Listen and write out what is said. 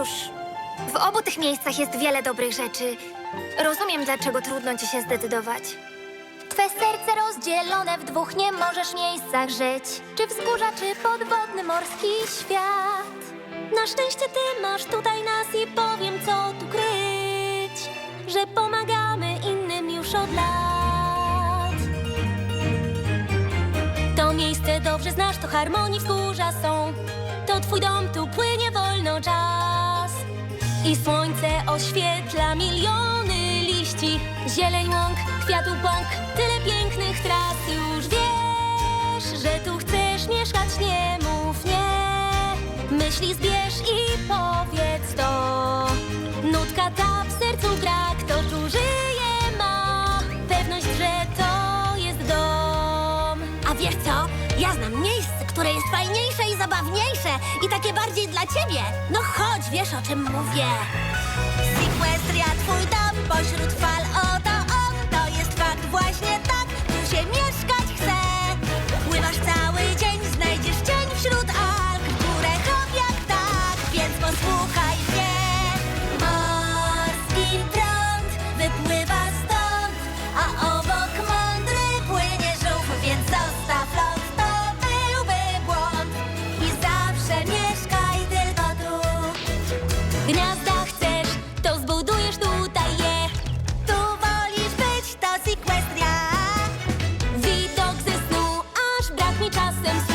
Cóż, w obu tych miejscach jest wiele dobrych rzeczy. Rozumiem, dlaczego trudno ci się zdecydować. Twe serce rozdzielone w dwóch nie możesz miejscach żyć. Czy wzgórza, czy podwodny morski świat. Na szczęście ty masz tutaj nas i powiem, co tu kryć. Że pomagamy innym już od lat. To miejsce dobrze znasz, to harmonii wzgórza są. To twój dom, tu płynie. I słońce oświetla miliony liści, zieleń łąk, kwiatu pąk, tyle pięknych tras. Już wiesz, że tu chcesz mieszkać, nie mów nie. Myśli zbierz i powiedz to. Nutka ta Ja znam miejsce, które jest fajniejsze i zabawniejsze i takie bardziej dla ciebie. No chodź, wiesz o czym mówię. Sequestria, twój dom pośród fal, oto on. To jest fakt właśnie tak, tu się mieszkać chce. Pływasz cały dzień, znajdziesz cień wśród alg. W górę jak tak, więc posłuchaj mnie. Gniazda chcesz, to zbudujesz tutaj je. Tu wolisz być, to Sequestria. Widok ze snu, aż brak mi czasem słów.